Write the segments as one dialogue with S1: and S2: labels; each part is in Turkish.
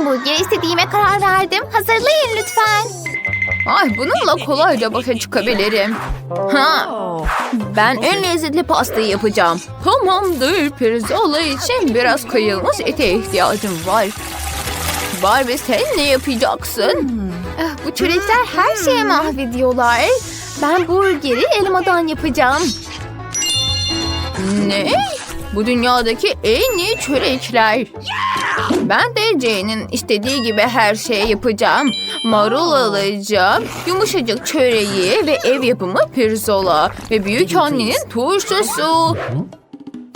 S1: Hamburger istediğime karar verdim. Hazırlayın lütfen.
S2: Ay bununla kolayca başa çıkabilirim. Ha, ben en lezzetli pastayı yapacağım. Tamamdır. Pirzola için biraz kıyılmış ete ihtiyacım var. Barbie sen ne yapacaksın?
S1: Ah, bu çörekler her şeye mahvediyorlar. Ben burgeri elmadan yapacağım.
S2: Ne? Bu dünyadaki en iyi çörekler. Ben de Jane'in istediği gibi her şeyi yapacağım. Marul alacağım, yumuşacık çöreği ve ev yapımı pirzola ve büyük annenin turşusu.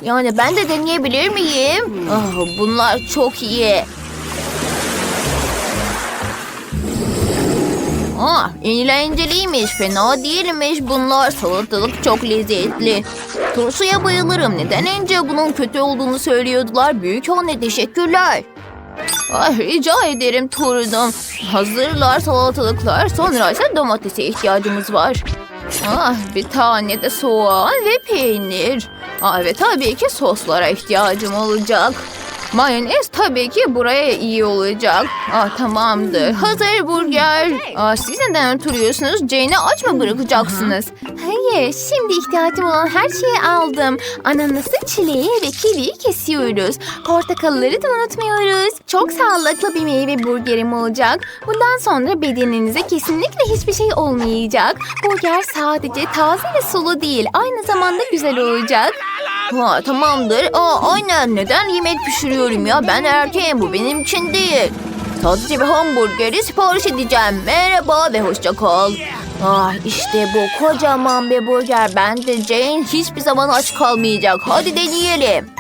S1: Yani ben de deneyebilir miyim?
S2: Ah, bunlar çok iyi. Ah, eğlenceliymiş, fena değilmiş bunlar. Salatalık çok lezzetli. Turşuya bayılırım. Neden önce bunun kötü olduğunu söylüyordular? Büyük anne teşekkürler. Ah, rica ederim torunum. Hazırlar salatalıklar. Sonra ise domatese ihtiyacımız var. Ah, bir tane de soğan ve peynir. Ah, ve tabii ki soslara ihtiyacım olacak. Mayonez tabii ki buraya iyi olacak. Ah tamamdır. Hazır burger. Ah, siz neden oturuyorsunuz? Jane'i aç mı bırakacaksınız?
S1: Hayır, şimdi ihtiyacım olan her şeyi aldım. Ananası, çileği ve kiviyi kesiyoruz. Portakalları da unutmuyoruz. Çok sağlıklı bir meyve burgerim olacak. Bundan sonra bedeninize kesinlikle hiçbir şey olmayacak. Burger sadece taze ve sulu değil, aynı zamanda güzel olacak.
S2: Ha tamamdır. Aa, aynen neden yemek pişiriyorum ya? Ben erkeğim bu benim için değil. Sadece bir hamburgeri sipariş edeceğim. Merhaba ve hoşça kal. Ah işte bu kocaman bir burger. Bence Jane hiçbir zaman aç kalmayacak. Hadi deneyelim.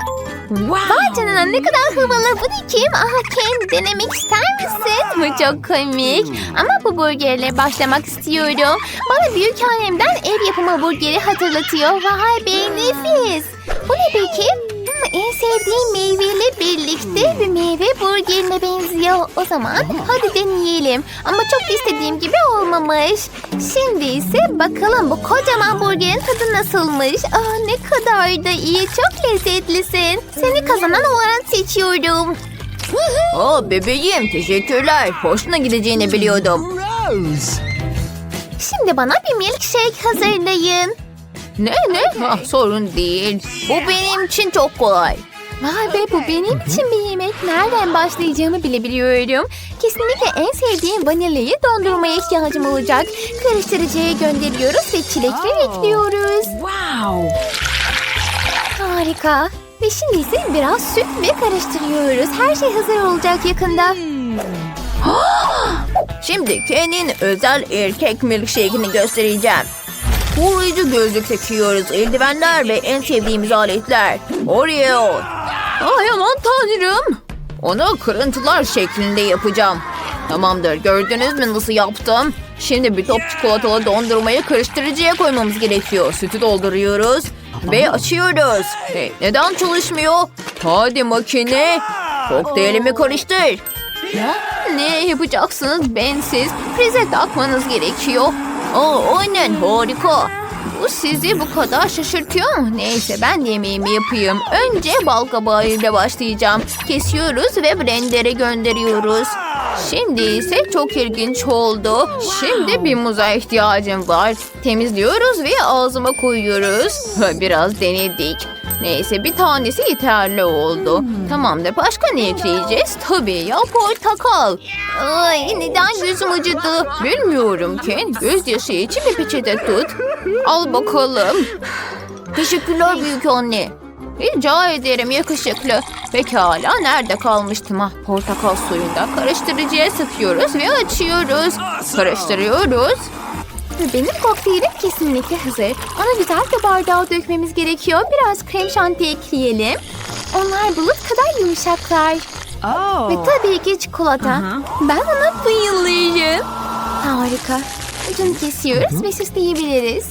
S1: Vay canına ne kadar havalı. Bu da kim? Aha Ken denemek ister misin? Bu çok komik. Ama bu burgerle başlamak istiyorum. Bana büyük annemden ev yapımı burgeri hatırlatıyor. Vay be nefis. Bu ne peki? Hmm, en sevdiğim meyveyle birlikte bir meyve burgerine benziyor. O zaman hadi deneyelim. Ama çok istediğim gibi olmamış. Şimdi ise bakalım bu kocaman burgerin tadı nasılmış. Aa, ne kadar da iyi. Çok lezzetlisin. Seni kazanan olarak seçiyorum.
S2: Aa bebeğim teşekkürler. Hoşuna gideceğini biliyordum.
S1: Şimdi bana bir milkshake hazırlayın.
S2: Ne ne? Ah, sorun değil. Bu benim için çok kolay.
S1: Vay be bu benim için bir yemek. Nereden başlayacağımı bile biliyorum. Kesinlikle en sevdiğim vanilyayı dondurmaya ihtiyacım olacak. Karıştırıcıya gönderiyoruz ve çilekleri ekliyoruz.
S3: Wow.
S1: Harika. Ve şimdi ise biraz süt ve karıştırıyoruz. Her şey hazır olacak yakında.
S2: Şimdi Ken'in özel erkek milkshake'ini göstereceğim. Koruyucu gözlük takıyoruz, eldivenler ve en sevdiğimiz aletler. Oreo. Ay aman tanrım. Onu kırıntılar şeklinde yapacağım. Tamamdır, gördünüz mü nasıl yaptım? Şimdi bir top çikolatalı dondurmayı karıştırıcıya koymamız gerekiyor. Sütü dolduruyoruz ve açıyoruz. Hey, neden çalışmıyor? Hadi makine. Kokteylimi karıştır. Ne yapacaksınız bensiz? Prize takmanız gerekiyor. Aa, aynen harika. Bu sizi bu kadar şaşırtıyor mu? Neyse ben yemeğimi yapayım. Önce bal kabağıyla başlayacağım. Kesiyoruz ve blendere gönderiyoruz. Şimdi ise çok ilginç oldu. Şimdi bir muza ihtiyacım var. Temizliyoruz ve ağzıma koyuyoruz. Biraz denedik. Neyse bir tanesi yeterli oldu. Tamamdır başka ne ekleyeceğiz? Tabii ya portakal. Ay neden gözüm acıdı? Bilmiyorum Ken. Gözyaşı için bir peçete tut. Al bakalım. Teşekkürler büyük anne. Rica ederim yakışıklı. Pekala nerede kalmıştım ah portakal suyunda karıştırıcıya sıkıyoruz ve açıyoruz. Karıştırıyoruz.
S1: Benim kokteylim kesinlikle hazır. Onu güzel bir bardağa dökmemiz gerekiyor. Biraz krem şanti ekleyelim. Onlar bulut kadar yumuşaklar.
S3: Oh.
S1: Ve tabii ki çikolata.
S3: Aha.
S1: Ben ona bayılırım. Harika. Ucunu kesiyoruz ve süsleyebiliriz.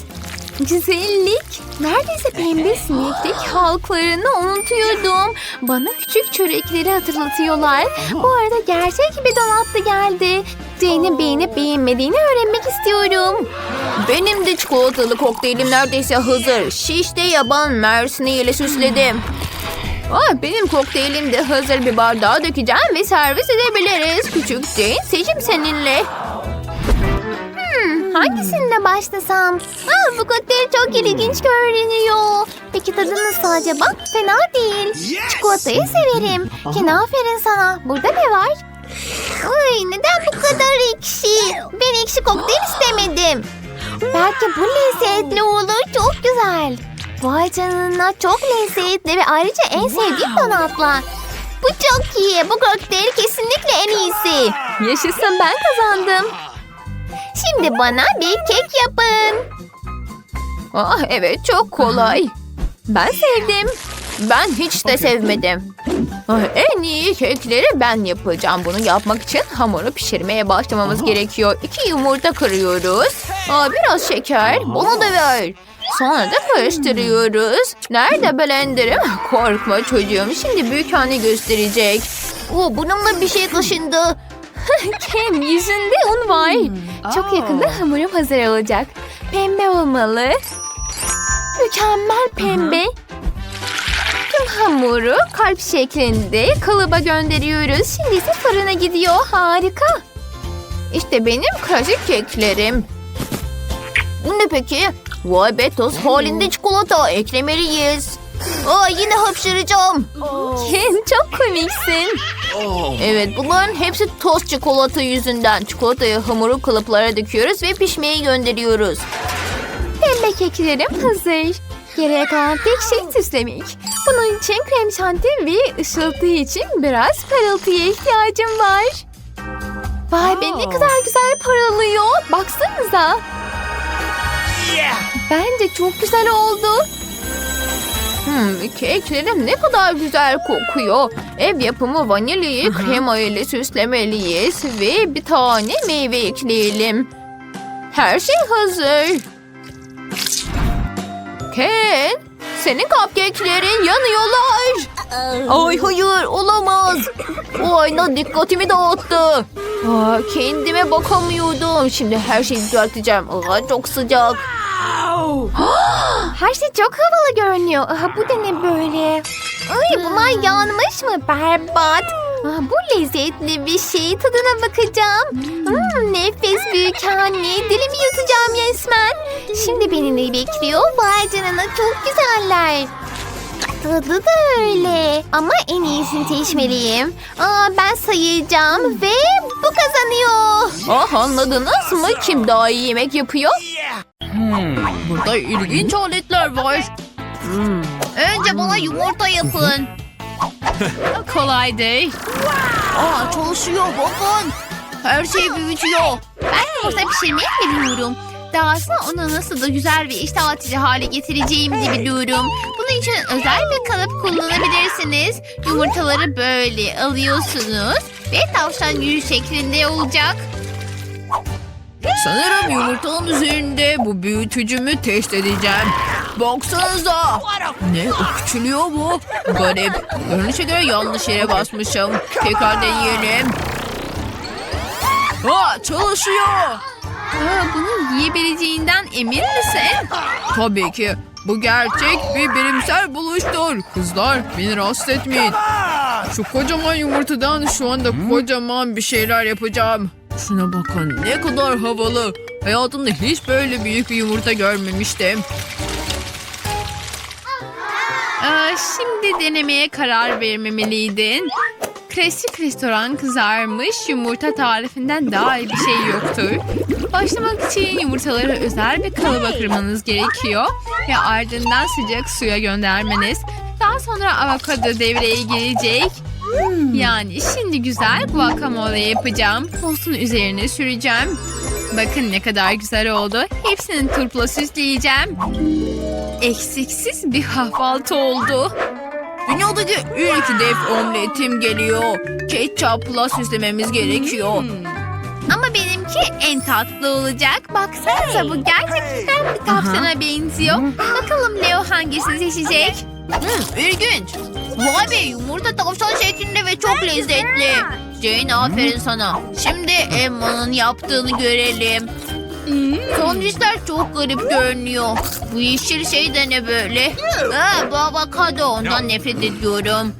S1: Güzellik. Neredeyse pembe sineklik halklarını unutuyordum. Bana küçük çörekleri hatırlatıyorlar. Bu arada gerçek bir donat da geldi. Jane'in beğenip beğenmediğini öğrenmek istiyorum.
S2: Benim de çikolatalı kokteylim neredeyse hazır. Şişte yaban mersini ile süsledim.
S1: Ah, benim kokteylim de hazır bir bardağa dökeceğim ve servis edebiliriz. Küçük Jane seçim seninle.
S2: Hangisinde başlasam? Aa, bu kokteyl çok ilginç görünüyor. Peki tadı nasıl acaba? Fena değil. Çikolatayı severim. Ken aferin sana. Burada ne var? Ay, neden bu kadar ekşi? Ben ekşi kokteyl istemedim. Belki bu lezzetli olur. Çok güzel. Vay canına çok lezzetli ve ayrıca en sevdiğim donatlar. Bu çok iyi. Bu kokteyl kesinlikle en iyisi.
S1: Yaşasın ben kazandım.
S2: Şimdi bana bir kek yapın.
S1: Ah evet çok kolay. Ben sevdim. Ben hiç de sevmedim. Ah, en iyi kekleri ben yapacağım. Bunu yapmak için hamuru pişirmeye başlamamız gerekiyor. İki yumurta kırıyoruz. Aa, biraz şeker. Bunu da ver. Sonra da karıştırıyoruz. Nerede blenderım? Korkma çocuğum. Şimdi büyük anne gösterecek. Oo, bununla bir şey taşındı.
S2: Kem yüzünde un var. Çok yakında hamurum hazır olacak. Pembe olmalı. Mükemmel pembe. Tüm hamuru kalp şeklinde kalıba gönderiyoruz. Şimdi ise fırına gidiyor. Harika.
S1: İşte benim klasik keklerim. Bu ne peki? Vay be toz halinde çikolata eklemeliyiz. Aa yine hapşıracağım.
S2: Ken çok komiksin.
S1: Evet bunların hepsi toz çikolata yüzünden. Çikolatayı hamuru kalıplara döküyoruz ve pişmeye gönderiyoruz.
S2: Pembe keklerim hazır. Geriye kalan tek şey süslemek. Bunun için krem şanti ve ışıltı için biraz parıltıya ihtiyacım var. Vay be ne kadar güzel parlıyor. Baksanıza. Bence çok güzel oldu.
S1: Hmm, keklerim ne kadar güzel kokuyor. Ev yapımı vanilyayı krema ile süslemeliyiz ve bir tane meyve ekleyelim. Her şey hazır. Ken, senin cupcake'lerin yanıyorlar. Ay hayır olamaz. O ayna dikkatimi dağıttı. Aa, kendime bakamıyordum. Şimdi her şeyi düzelteceğim. Aa, çok sıcak.
S2: Her şey çok havalı görünüyor. Aha, bu da ne böyle? Ay bunlar yanmış mı? Berbat. Aa, bu lezzetli bir şey. Tadına bakacağım. Hmm, nefes büyük anne. Dilimi yutacağım resmen. Şimdi beni ne bekliyor? Vay canına çok güzeller. Tadı da öyle. Ama en iyisini seçmeliyim. Aa, ben sayacağım ve bu kazanıyor.
S1: Ah anladınız mı? Kim daha iyi yemek yapıyor? Burada ilginç aletler var. Önce bana yumurta yapın. Kolay değil. Aa çalışıyor bakın. Her şey büyütüyor.
S2: Ben yumurta pişirmeyi biliyorum. Dahası onu nasıl da güzel ve iştah açıcı hale getireceğimi de biliyorum. Bunun için özel bir kalıp kullanabilirsiniz. Yumurtaları böyle alıyorsunuz ve tavşan yürü şeklinde olacak.
S1: Sanırım yumurtanın üzerinde bu büyütücümü test edeceğim. Baksanıza. Ne küçülüyor bu? Garip. Görünüşe göre yanlış yere basmışım. Tekrar deneyelim. Aa, çalışıyor.
S2: Aa, bunu yiyebileceğinden emin misin?
S1: Tabii ki. Bu gerçek bir bilimsel buluştur. Kızlar beni rahatsız etmeyin. Şu kocaman yumurtadan şu anda kocaman bir şeyler yapacağım. Şuna bakın ne kadar havalı. Hayatımda hiç böyle büyük bir yumurta görmemiştim.
S2: Aa, şimdi denemeye karar vermemeliydin. Klasik restoran kızarmış yumurta tarifinden daha iyi bir şey yoktur. Başlamak için yumurtaları özel bir kalıba kırmanız gerekiyor ve ardından sıcak suya göndermeniz. Daha sonra avokado devreye girecek. Yani şimdi güzel guacamole yapacağım. Tostun üzerine süreceğim. Bakın ne kadar güzel oldu. Hepsini turpla süsleyeceğim. Eksiksiz bir kahvaltı oldu.
S1: Dünyadaki ilk dev omletim geliyor. Ketçapla süslememiz gerekiyor.
S2: Ama benimki en tatlı olacak. Baksanıza bu gerçekten bir tavşana benziyor. Bakalım Leo hangisini seçecek?
S1: Hmm, ilginç. Vay be yumurta tavşan şeklinde ve çok lezzetli. Jane aferin sana. Şimdi Emma'nın yaptığını görelim.
S2: Sandviçler çok garip görünüyor. Bu yeşil şey de ne böyle? Ha, bu avokado ondan nefret ediyorum.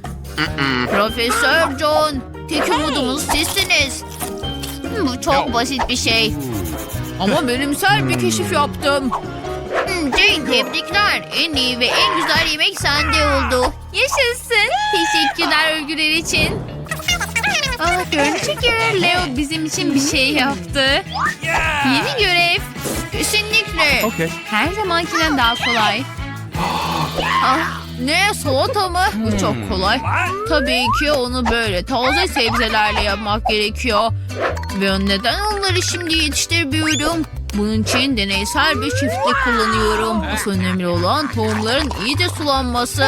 S2: Profesör John, tek umudumuz sizsiniz. Bu çok basit bir şey. Ama bilimsel bir keşif yaptım. Hmm, Jane tebrikler. En iyi ve en güzel yemek sende oldu.
S1: Yaşasın. Teşekkürler övgüler için. Ah, görünüşe göre Leo bizim için bir şey yaptı. Yeni görev.
S2: Kesinlikle.
S4: Okay.
S1: Her zamankinden daha kolay.
S2: Ah, ne salata mı? Bu çok kolay. Tabii ki onu böyle taze sebzelerle yapmak gerekiyor. Ve neden onları şimdi yetiştirmiyorum? Bunun için deneysel bir çiftlik kullanıyorum. Asıl önemli olan tohumların iyice sulanması.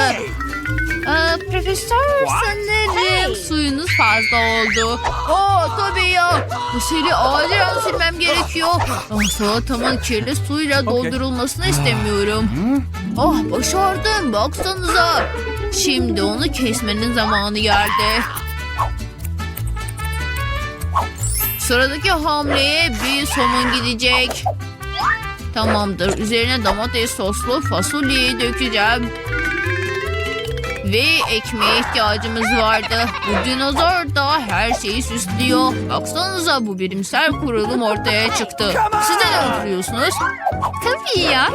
S1: Aa, profesör sanırım suyunuz fazla oldu.
S2: Aa tabii ya. Bu sili acilen silmem gerekiyor. Ama salatamın kirli suyla doldurulmasını istemiyorum. Ah başardım baksanıza. Şimdi onu kesmenin zamanı geldi. Sıradaki hamleye bir somun gidecek. Tamamdır. Üzerine domates soslu fasulyeyi dökeceğim. Ve ekmeğe ihtiyacımız vardı. Bu dinozor da her şeyi süslüyor. Baksanıza bu bilimsel kurulum ortaya çıktı. Siz de ne oturuyorsunuz?
S1: Tabii ya.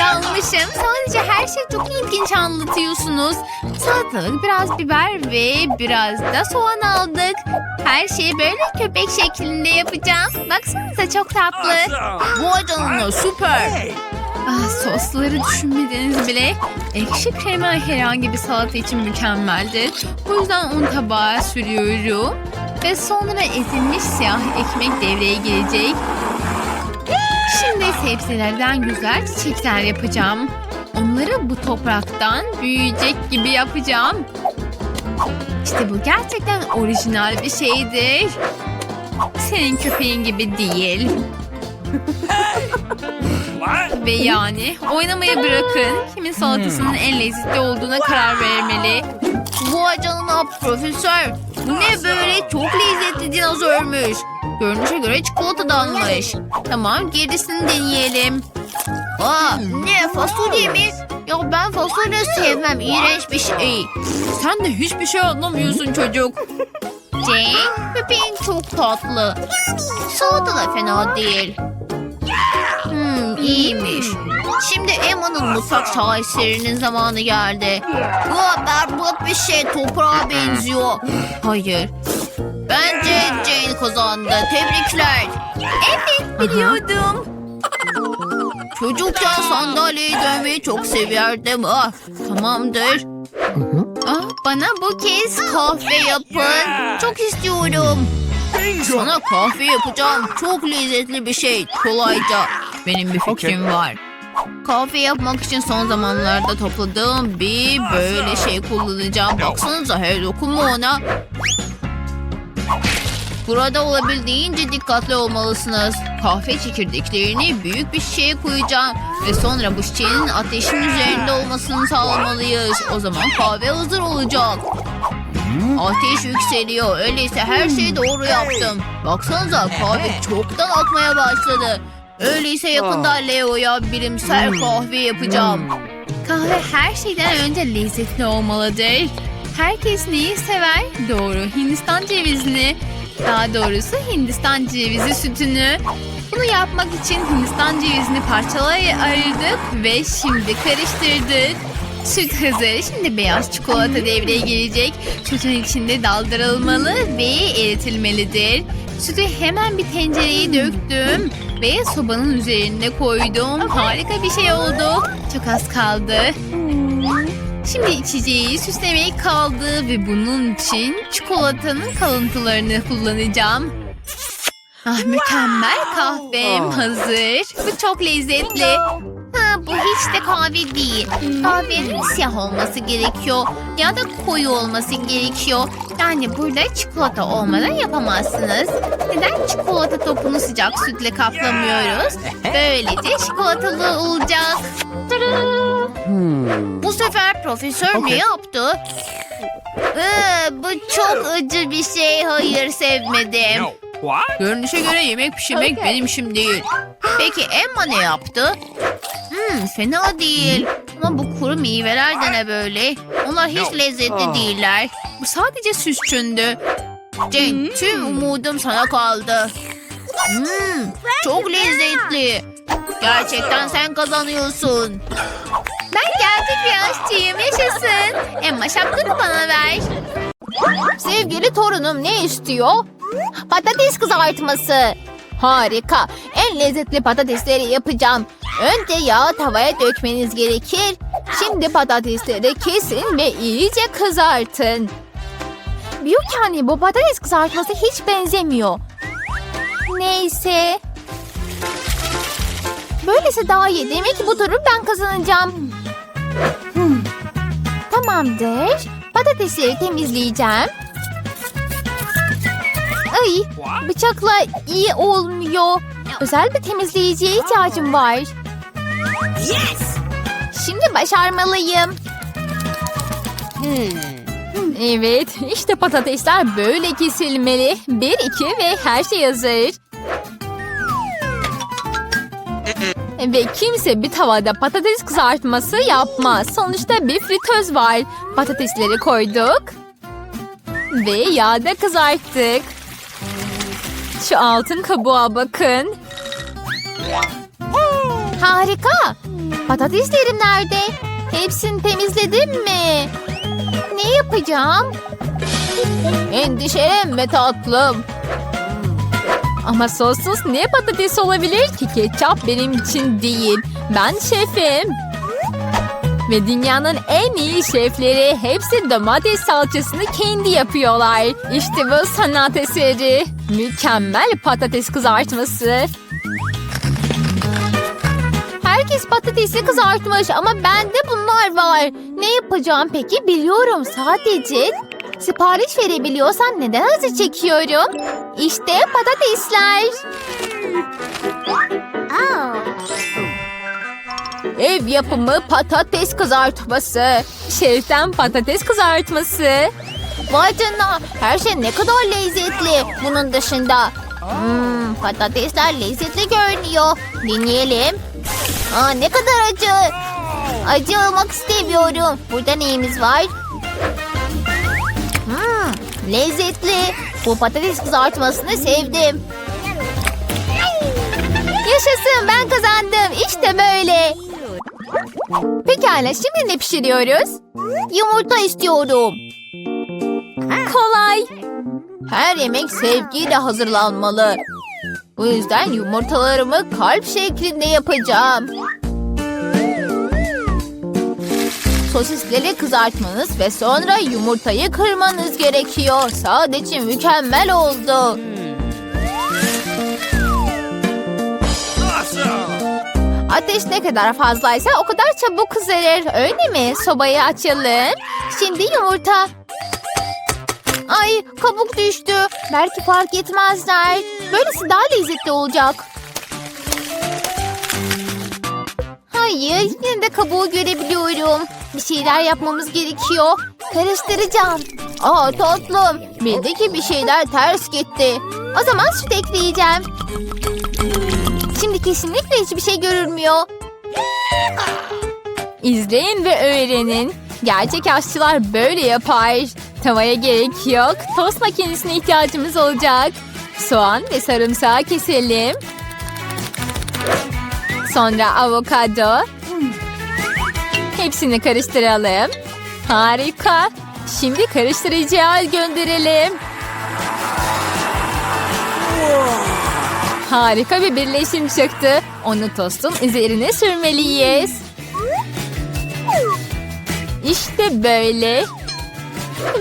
S1: Dalmışım. Sadece her şeyi çok ilginç anlatıyorsunuz. Salatalık, biraz biber ve biraz da soğan aldık. Her şeyi böyle köpek şeklinde yapacağım. Baksanıza çok tatlı.
S2: Bu canına süper.
S1: Ah, sosları düşünmediniz bile. Ekşi krema herhangi bir salata için mükemmeldir. Bu yüzden onu tabağa sürüyorum. Ve sonra ezilmiş siyah ekmek devreye girecek. Şimdi sebzelerden güzel çiçekler yapacağım. Onları bu topraktan büyüyecek gibi yapacağım. İşte bu gerçekten orijinal bir şeydir. Senin köpeğin gibi değil. Ve yani oynamayı bırakın. Kimin salatasının en lezzetli olduğuna karar vermeli.
S2: Bu canına profesör. Bu ne böyle çok lezzetli dinozormuş. Görünüşe göre çikolatadanmış. Tamam gerisini deneyelim. Aa, ne fasulye mi? Ya ben fasulye sevmem. İğrenç bir şey. Sen de hiçbir şey anlamıyorsun çocuk. Jane, köpeğin çok tatlı. Salata da fena değil. İyiymiş. Şimdi Emma'nın mutfak şaheserinin zamanı geldi. Bu berbat bir şey toprağa benziyor. Hayır. Bence Jane kazandı. Tebrikler.
S1: Evet biliyordum.
S2: Çocukken sandalyeyi dövmeyi çok severdim. Ah, tamamdır.
S1: Ah, bana bu kez
S2: Kahve yapın. Çok istiyorum. Sana kahve yapacağım. Çok lezzetli bir şey. Kolayca. Benim bir fikrim var. Kahve yapmak için son zamanlarda topladığım bir böyle şey kullanacağım. Baksanıza hey dokunma ona. Burada olabildiğince dikkatli olmalısınız. Kahve çekirdeklerini büyük bir şişeye koyacağım. Ve sonra bu şişenin ateşin üzerinde olmasını sağlamalıyız. O zaman kahve hazır olacak. Ateş yükseliyor. Öyleyse her şeyi doğru yaptım. Baksanıza kahve çoktan akmaya başladı. Öyleyse yakında Leo'ya bilimsel kahve yapacağım.
S1: Kahve her şeyden önce lezzetli olmalıdır. Herkes neyi sever? Doğru, Hindistan cevizini. Daha doğrusu Hindistan cevizi sütünü. Bunu yapmak için Hindistan cevizini parçalara ayırdık ve şimdi karıştırdık. Süt hazır. Şimdi beyaz çikolata devreye girecek. Sütün içinde daldırılmalı ve eritilmelidir. Sütü hemen bir tencereye döktüm ve sobanın üzerine koydum. Harika bir şey oldu. Çok az kaldı. Şimdi içeceği süslemek kaldı ve bunun için çikolatanın kalıntılarını kullanacağım. Ah mükemmel kahvem hazır. Bu çok lezzetli. Hiç de kahve değil. Kahvenin siyah olması gerekiyor. Ya da koyu olması gerekiyor. Yani burada çikolata olmadan yapamazsınız. Neden çikolata topunu sıcak sütle kaplamıyoruz? Böylece çikolatalı olacak.
S2: Bu sefer profesör ne
S4: Okey.
S2: yaptı? Ee, bu çok acı bir şey. Hayır sevmedim.
S1: Görünüşe göre yemek pişirmek
S2: Okay.
S1: benim işim değil. Peki Emma ne yaptı? Hmm, fena değil. Ama bu kuru meyveler de ne böyle? Onlar hiç lezzetli değiller. Bu sadece süsçündü. Cenk, tüm umudum sana kaldı. Hmm, çok lezzetli. Gerçekten sen kazanıyorsun.
S2: Ben gerçek bir aşçıyım. Yaşasın. Emma şapkanı bana ver. Sevgili torunum ne istiyor? Patates kızartması. Harika. En lezzetli patatesleri yapacağım. Önce yağı tavaya dökmeniz gerekir. Şimdi patatesleri kesin ve iyice kızartın. Büyük anne bu patates kızartması hiç benzemiyor. Neyse. Böylesi daha iyi. Demek ki bu turu ben kazanacağım. Hmm. Tamamdır. Patatesleri temizleyeceğim. Ay, bıçakla iyi olmuyor. Özel bir temizleyiciye ihtiyacım var. Şimdi başarmalıyım. Hmm, Evet, işte patatesler böyle kesilmeli. Bir, iki ve her şey hazır. Ve kimse bir tavada patates kızartması yapmaz. Sonuçta bir fritöz var. Patatesleri koyduk. Ve yağda kızarttık. Şu altın kabuğa bakın. Harika. Patateslerim nerede? Hepsini temizledim mi? Ne yapacağım? Endişelenme tatlım. Ama sossuz ne patates olabilir ki? Ketçap benim için değil. Ben şefim. Ve dünyanın en iyi şefleri hepsi domates salçasını kendi yapıyorlar. İşte bu sanat eseri. Mükemmel patates kızartması. Herkes patatesi kızartmış ama bende bunlar var. Ne yapacağım peki biliyorum sadece. Sipariş verebiliyorsam neden acı çekiyorum? İşte patatesler. Ev yapımı patates kızartması. Şeften patates kızartması. Vay canına her şey ne kadar lezzetli bunun dışında. Hmm, patatesler lezzetli görünüyor. Deneyelim. Aa, ne kadar acı. Acı almak istemiyorum. Burada neyimiz var? Hmm, lezzetli. Bu patates kızartmasını sevdim. Yaşasın ben kazandım. İşte böyle. Pekala şimdi ne pişiriyoruz? Yumurta istiyorum. Kolay. Her yemek sevgiyle hazırlanmalı. Bu yüzden yumurtalarımı kalp şeklinde yapacağım. Sosisleri kızartmanız ve sonra yumurtayı kırmanız gerekiyor. Sadece mükemmel oldu. Ateş ne kadar fazlaysa o kadar çabuk kızarır. Öyle mi? Sobayı açalım. Şimdi yumurta. Ay kabuk düştü. Belki fark etmezler. Böylesi daha lezzetli olacak. Hayır yine de kabuğu görebiliyorum. Bir şeyler yapmamız gerekiyor. Karıştıracağım. Aa tatlım. Bildeki bir şeyler ters gitti. O zaman süt ekleyeceğim. Şimdi kesinlikle hiçbir şey görülmüyor. İzleyin ve öğrenin. Gerçek aşçılar böyle yapar. Tavaya gerek yok. Tost makinesine ihtiyacımız olacak. Soğan ve sarımsağı keselim. Sonra avokado. Hepsini karıştıralım. Harika. Şimdi karıştırıcıya gönderelim. Harika bir birleşim çıktı. Onu tostun üzerine sürmeliyiz. İşte böyle.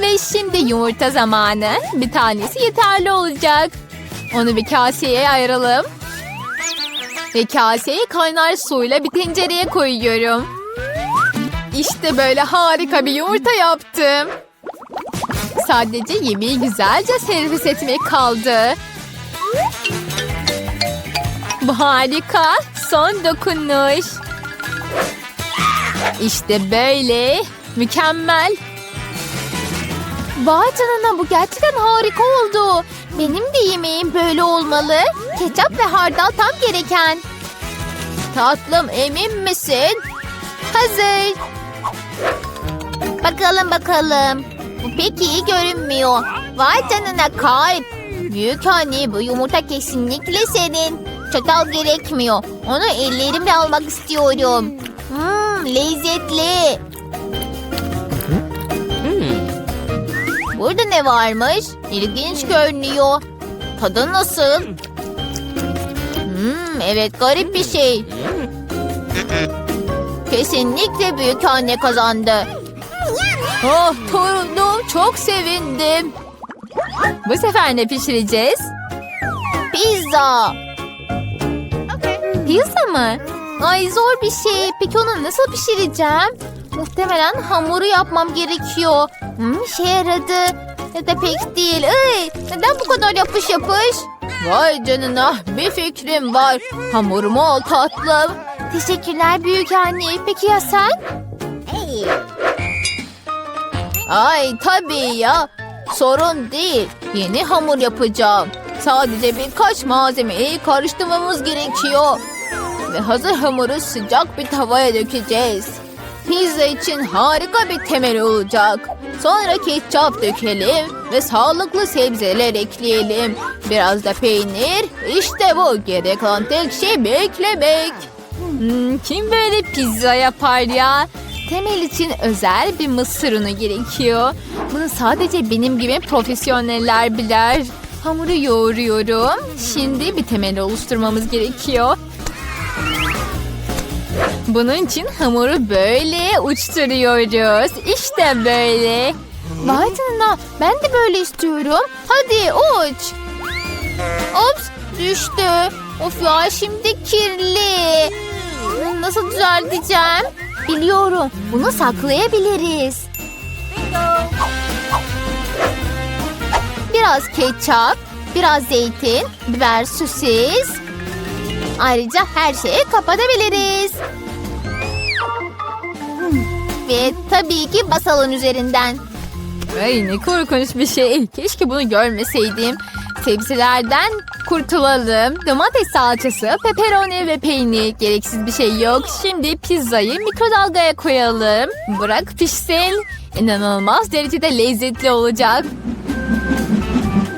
S2: Ve şimdi yumurta zamanı. Bir tanesi yeterli olacak. Onu bir kaseye ayıralım. Ve kaseyi kaynar suyla bir tencereye koyuyorum. İşte böyle harika bir yumurta yaptım. Sadece yemeği güzelce servis etmek kaldı. Harika. Son dokunuş. İşte böyle. Mükemmel. Vay canına bu gerçekten harika oldu. Benim de yemeğim böyle olmalı. Ketçap ve hardal tam gereken.
S1: Tatlım emin misin?
S2: Hazır. Bakalım bakalım. Bu pek iyi görünmüyor. Vay canına kalp. Büyük anne bu yumurta kesinlikle senin. Çatal gerekmiyor. Onu ellerimle almak istiyorum. Hmm, lezzetli. Burada ne varmış? İlginç görünüyor. Tadı nasıl? Hmm, evet garip bir şey. Kesinlikle büyük anne kazandı.
S1: Oh torunum çok sevindim. Bu sefer ne pişireceğiz?
S2: Pizza. Pizza mı? Ay zor bir şey. Peki onu nasıl pişireceğim? Muhtemelen hamuru yapmam gerekiyor. Hmm, işe yaradı. Ya da pek değil. Ay, neden bu kadar yapış yapış?
S1: Vay canına bir fikrim var. Hamurumu al tatlım.
S2: Teşekkürler büyük anne. Peki ya sen?
S1: Ay tabii ya. Sorun değil. Yeni hamur yapacağım. Sadece birkaç malzemeyi karıştırmamız gerekiyor. Ve hazır hamuru sıcak bir tavaya dökeceğiz. Pizza için harika bir temel olacak. Sonra ketçap dökelim ve sağlıklı sebzeler ekleyelim. Biraz da peynir. İşte bu. Gerek kalan tek şey beklemek.
S3: Hmm, kim böyle pizza yapar ya? Temel için özel bir mısır unu gerekiyor. Bunu sadece benim gibi profesyoneller biler. Hamuru yoğuruyorum. Şimdi bir temel oluşturmamız gerekiyor. Bunun için hamuru böyle uçturuyoruz. İşte böyle.
S2: Vay canına. Ben de böyle istiyorum. Hadi uç. Ops düştü. Of ya şimdi kirli. Nasıl düzelteceğim? Biliyorum. Bunu saklayabiliriz. Biraz ketçap, biraz zeytin, biber sosis. Ayrıca her şeyi kapatabiliriz. Ve tabii ki basalın üzerinden.
S3: Ay ne korkunç bir şey. Keşke bunu görmeseydim. Sebzelerden kurtulalım. Domates salçası, pepperoni ve peynir. Gereksiz bir şey yok. Şimdi pizzayı mikrodalgaya koyalım. Bırak pişsin. İnanılmaz derecede lezzetli olacak.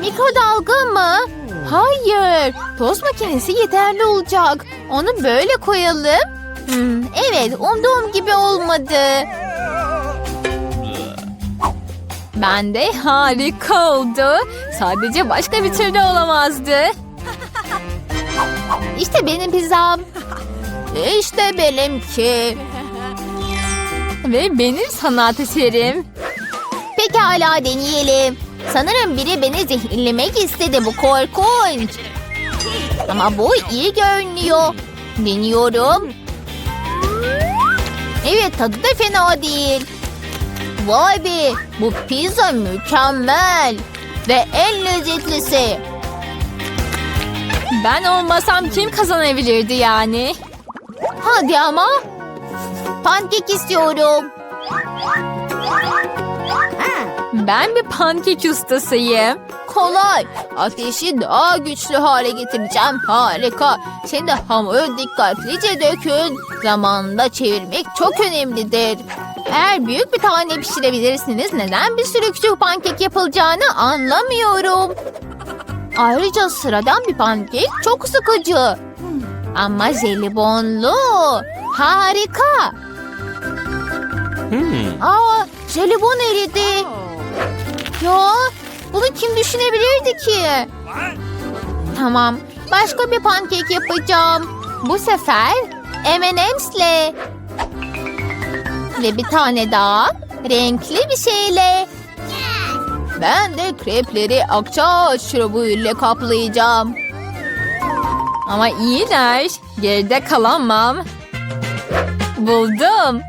S2: Mikrodalga mı? Hayır. Tost makinesi yeterli olacak. Onu böyle koyalım. Hmm, evet umduğum gibi olmadı.
S3: Bende harika oldu. Sadece başka bir türlü olamazdı.
S2: İşte benim pizzam.
S1: İşte benimki.
S3: Ve benim sanat eserim.
S2: Pekala deneyelim. Sanırım biri beni zehirlemek istedi. Bu korkunç. Ama bu iyi görünüyor. Deniyorum. Evet tadı da fena değil. Vay be bu pizza mükemmel. Ve en lezzetlisi.
S3: Ben olmasam kim kazanabilirdi yani?
S2: Hadi ama. Pankek istiyorum.
S3: Ben bir pankek ustasıyım.
S1: Kolay. Ateşi daha güçlü hale getireceğim. Harika. Şimdi hamuru dikkatlice dökün. Zamanında çevirmek çok önemlidir.
S2: Eğer büyük bir tane pişirebilirsiniz neden bir sürü küçük pankek yapılacağını anlamıyorum. Ayrıca sıradan bir pankek çok sıkıcı. Ama jelibonlu. Harika. Aa, jelibon eridi. Ya, bunu kim düşünebilirdi ki? Tamam, başka bir pankek yapacağım. Bu sefer M&M's'le. Ve bir tane daha renkli bir şeyle.
S1: Ben de krepleri akçaağaç şurubu ile kaplayacağım.
S3: Ama iyiler. Geride kalamam. Buldum.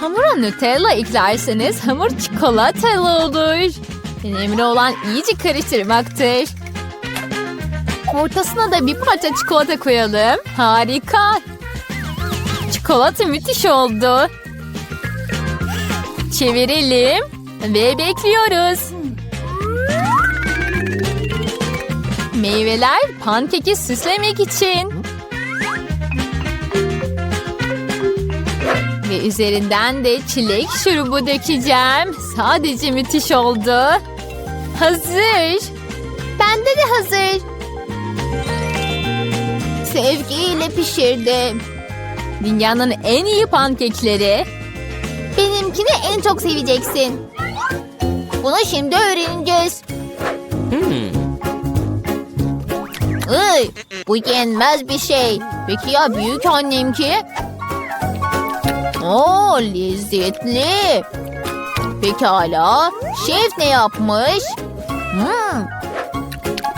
S3: Hamura Nutella eklerseniz hamur çikolatalı olur. Önemli olan iyice karıştırmaktır. Ortasına da bir parça çikolata koyalım. Harika. Çikolata müthiş oldu. Çevirelim ve bekliyoruz.
S5: meyveler pankeki süslemek için. Ve üzerinden de çilek şurubu dökeceğim. Sadece müthiş oldu. Hazır.
S6: Bende de hazır.
S2: Sevgiyle pişirdim.
S5: Dünyanın en iyi pankekleri.
S6: Benimkini en çok seveceksin.
S2: Bunu şimdi öğreneceğiz. Iy, bu yenmez bir şey. Peki ya büyük annemki? Oo lezzetli. Pekala. Şef ne yapmış? Hmm,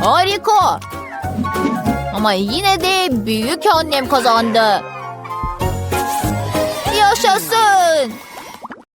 S2: harika. Ama yine de büyük annem kazandı. Yaşasın.